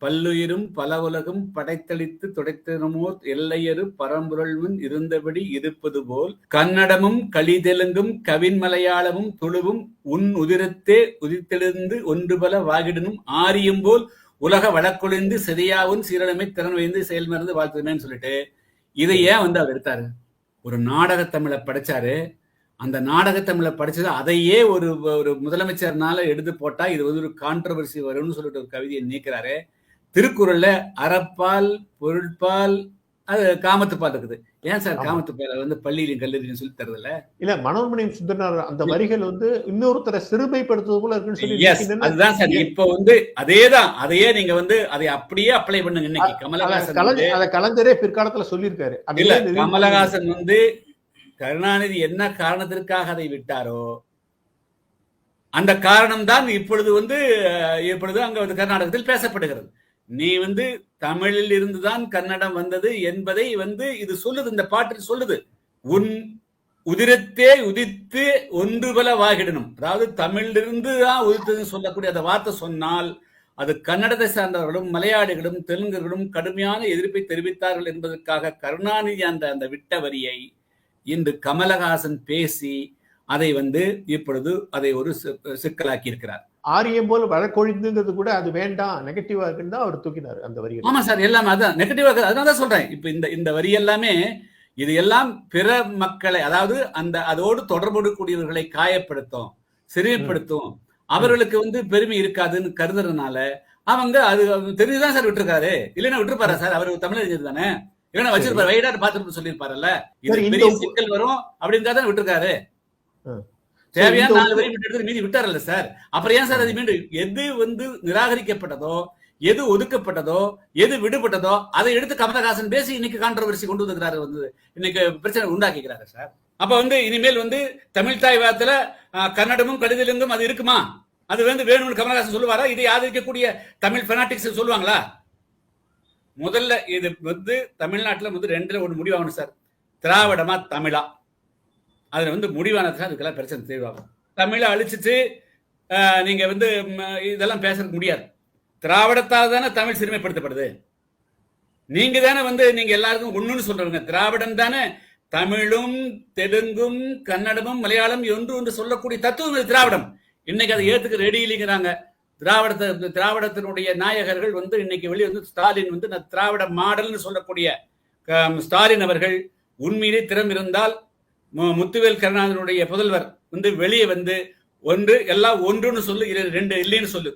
பல்லுயிரும் பல உலகும் படைத்தளித்து துடைத்தனமோ எல்லையறு பரம்பொருள்முன் இருந்தபடி இருப்பது போல் கன்னடமும் கலிதெலுங்கும் கவின் மலையாளமும் துளுவும் உன் உதிரத்தே உதித்தெழுந்து ஒன்று பல வாகிடனும் ஆரியும் போல் உலக வழக்கொழிந்து சிதையாவும் சீரழமை திறன் வைந்து செயல்மறந்து வாழ்த்துனேன்னு சொல்லிட்டு இதை ஏன் வந்து அவர் எடுத்தாரு. ஒரு நாடக தமிழை படைச்சாரு. அந்த நாடக தமிழை படிச்சது அதையே ஒரு ஒரு முதலமைச்சர்னால எடுத்து போட்டா இது வந்து ஒரு கான்ட்ரவர்சி வரும்னு சொல்லிட்டு ஒரு கவிதையை நீக்கிறாரு. திருக்குறள்ல அறப்பால் பொருட்பால் அது காமத்துப்பால் இருக்குது. ஏன் சார்
ஆமா.
காமத்துப்பால் வந்து பள்ளியிலும் கல்லூரியிலும் சொல்லி தரதில்ல?
இல்ல மனோன்மணியம் சுந்தரனார் அந்த வரிகள் வந்து இன்னொருத்தரை சிறுமைப்படுத்துவது போல இருக்குன்னு சொல்லி
அதுதான் சார். இப்ப வந்து அதேதான். அதையே நீங்க வந்து அதை அப்படியே அப்ளை பண்ணுங்க இன்னைக்கு. கமலஹாசன்
அத கலைஞரே பிற்காலத்துல சொல்லியிருக்காரு.
இல்ல கமலஹாசன் வந்து கருணாநிதி என்ன காரணத்திற்காக அதை விட்டாரோ அந்த காரணம் தான் இப்பொழுது வந்து இப்பொழுது அங்க வந்து கர்நாடகத்தில் பேசப்படுகிறது. நீ வந்து தமிழில் இருந்துதான் கன்னடம் வந்தது என்பதை வந்து இது சொல்லுது இந்த பாட்டில் சொல்லுது. உன் உதிரத்தே உதித்து ஒன்று பல வாகிடணும். அதாவது தமிழிலிருந்து தான் உதித்ததுன்னு சொல்லக்கூடிய அந்த வார்த்தை சொன்னால் அது கன்னடத்தை சார்ந்தவர்களும் மலையாளிகளும் தெலுங்குகளும் கடுமையான எதிர்ப்பை தெரிவித்தார்கள் என்பதற்காக கருணாநிதி அந்த அந்த விட்ட வரியை இன்று கமலஹாசன் பேசி அதை வந்து இப்பொழுது அதை ஒரு சிக்கலாக்கி இருக்கிறார்
ஆரியம் போல வழக்கொழிந்துங்கிறது கூட அது வேண்டாம் நெகட்டிவா இருக்குன்னு தான் அவர் தூக்கினார் அந்த வரிகள்
ஆமா சார் எல்லாமே அதான் நெகட்டிவா அதனால தான் சொல்றேன். இப்ப இந்த இந்த வரி எல்லாமே இது எல்லாம் பிற மக்களை அதாவது அந்த அதோடு தொடர்புடையவர்களை காயப்படுத்தும் சிறுமைப்படுத்தும் அவர்களுக்கு வந்து பெருமை இருக்காதுன்னு கருதுறதுனால அவங்க அது தெரிஞ்சுதான் சார் விட்டுருக்காரு. இல்லைன்னா விட்டுருப்பாரா சார்? அவர் தமிழறிஞர் தானே? இல்லைன்னா வச்சிருப்பாரு வைடாட்டு பார்த்துட்டு சொல்லியிருப்பாருல்ல. இது பெரிய சிக்கல் வரும் அப்படின்னு தான் விட்டுருக்காரு. தேவையான நாலு வரி விட்டு எடுத்து மீதி விட்டாரல்ல சார். அப்புறம் ஏன் சார் அது மீண்டும் எது வந்து நிராகரிக்கப்பட்டதோ எது ஒதுக்கப்பட்டதோ எது விடுபட்டதோ அதை எடுத்து கமலஹாசன் பேசி இன்னைக்கு கான்ட்ரவர்சி கொண்டு வந்துக்கிறாரு வந்து இன்னைக்கு பிரச்சனை உண்டாக்கிக்கிறாரு சார். அப்ப வந்து இனிமேல் வந்து தமிழ் தாய் வாரத்துல கன்னடமும் கடிதலுங்கும் அது இருக்குமா? அது வந்து வேணும்னு கமலஹாசன் சொல்லுவாரா? இதை ஆதரிக்கக்கூடிய தமிழ் பெனாட்டிக்ஸ் சொல்லுவாங்களா? முதல்ல இது வந்து தமிழ்நாட்டுல வந்து ரெண்டுல ஒன்று முடிவாகணும் சார். திராவிடமா தமிழா? அதில் வந்து முடிவானது அதுக்கெல்லாம் பிரச்சனை தீர்வாகும் தமிழை அழிச்சிட்டு நீங்கள் வந்து இதெல்லாம் பேசுறதுக்கு முடியாது. திராவிடத்தால் தானே தமிழ் சிறுமைப்படுத்தப்படுது. நீங்கள் தானே வந்து நீங்கள் எல்லாருக்கும் ஒன்றுன்னு சொல்கிறவங்க திராவிடம் தானே தமிழும் தெலுங்கும் கன்னடமும் மலையாளம் ஒன்று ஒன்று சொல்லக்கூடிய தத்துவம் இது திராவிடம். இன்னைக்கு அதை ஏத்துக்க ரெடி இல்லைங்கிறாங்க. திராவிடத்தை திராவிடத்தினுடைய நாயகர்கள் வந்து இன்னைக்கு வெளியே வந்து ஸ்டாலின் வந்து நான் திராவிட மாடல்னு சொல்லக்கூடிய ஸ்டாலின் அவர்கள் உண்மையிலே திறம் இருந்தால் முத்துவேல் கருணாதனுடைய புதல்வர் வந்து வெளியே வந்து ஒன்று எல்லாம் ஒன்றுன்னு சொல்லு இது ரெண்டு இல்லைன்னு சொல்லு.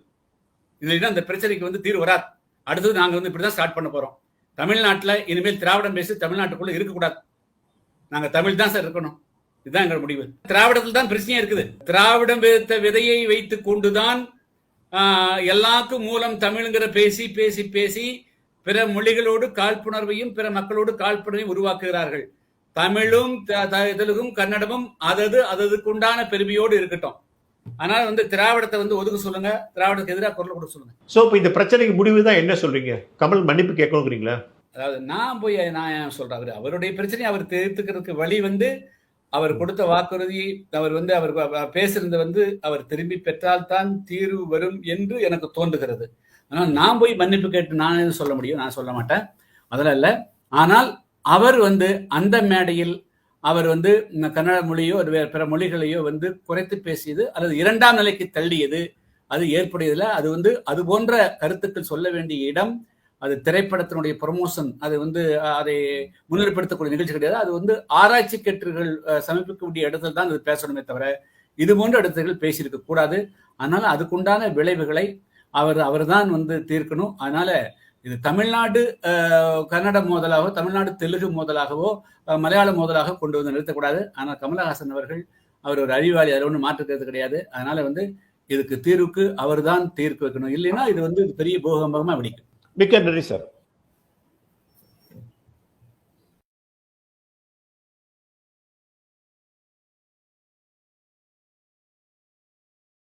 இல்லைன்னா அந்த பிரச்சனைக்கு வந்து தீர்வு வராது. அடுத்தது நாங்கள் வந்து இப்படி தான் ஸ்டார்ட் பண்ண போகிறோம் தமிழ்நாட்டில் இனிமேல் திராவிடம் பேசி தமிழ்நாட்டுக்குள்ளே இருக்கக்கூடாது. நாங்கள் தமிழ் தான் சார் இருக்கணும். இதுதான் எங்கள் முடிவு. திராவிடத்தில் தான் பிரச்சனையா இருக்குது. திராவிடம் விதைத்த விதையை வைத்து கொண்டுதான் தான் எல்லாருக்கும் மூலம் தமிழுங்கிற பேசி பேசி பேசி பிற மொழிகளோடு காழ்ப்புணர்வையும் பிற மக்களோடு காழ்ப்புணர்வையும் உருவாக்குகிறார்கள். தமிழும் தெலுங்கும் கன்னடமும் அதது அததுக்குண்டான பெருமையோடு இருக்கட்டும். ஆனால் வந்து திராவிடத்தை வந்து ஒதுக்க சொல்லுங்க. திராவிடத்துக்கு எதிராக குரல் கொடுக்க சொல்லுங்க.
சோ இப்போ இந்த பிரச்சனைக்கு முடிவு தான் என்ன சொல்றீங்க? கமல் மன்னிப்பு கேட்கணுங்கிறீங்களா?
அதாவது நான் போய் நான் ஏன் சொல்றேன்? அவரு அவருடைய பிரச்சனையை அவர் தீர்த்துக்கிறதுக்கு வழி வந்து அவர் கொடுத்த வாக்குறுதி அவர் வந்து அவர் பேசுறது வந்து அவர் திரும்பி பெற்றால்தான் தீர்வு வரும் என்று எனக்கு தோன்றுகிறது. ஆனால் நான் போய் மன்னிப்பு கேட்டு நான் எதுவும் சொல்ல முடியும்? நான் சொல்ல மாட்டேன். அதெல்லாம் இல்லை. ஆனால் அவர் வந்து அந்த மேடையில் அவர் வந்து கன்னட மொழியோ வேறு பிற மொழிகளையோ வந்து குறைத்து பேசியது அல்லது இரண்டாம் நிலைக்கு தள்ளியது. அது ஏற்புடையதில் அது வந்து அது போன்ற கருத்துக்கள் சொல்ல வேண்டிய இடம் அது திரைப்படத்தினுடைய ப்ரொமோஷன் அது வந்து அதை முன்னிலைப்படுத்தக்கூடிய நிகழ்ச்சி கிடையாது. அது வந்து ஆராய்ச்சி கட்டுரைகள் சமர்ப்பிக்கக்கூடிய இடத்துல தான் அது பேசணுமே தவிர இது போன்ற இடத்துகள் பேசியிருக்க கூடாது. அதனால அதுக்குண்டான விளைவுகளை அவர் அவர் தான் வந்து தீர்க்கணும். அதனால இது தமிழ்நாடு கன்னட மோதலாகவோ தமிழ்நாடு தெலுங்கு மோதலாகவோ மலையாள மோதலாக கொண்டு வந்து நிறுத்தக்கூடாது. ஆனால் கமலஹாசன் அவர்கள் அவர் ஒரு அறிவாளி அதில் ஒன்றும் மாற்றுக்கிறது கிடையாது. அதனால வந்து இதுக்கு தீர்வுக்கு அவர்தான் தீர்ப்பு வைக்கணும். இல்லைன்னா இது வந்து பெரிய பூகம்பகமாக வெடிக்கும்.
மிக்க நன்றி சார்.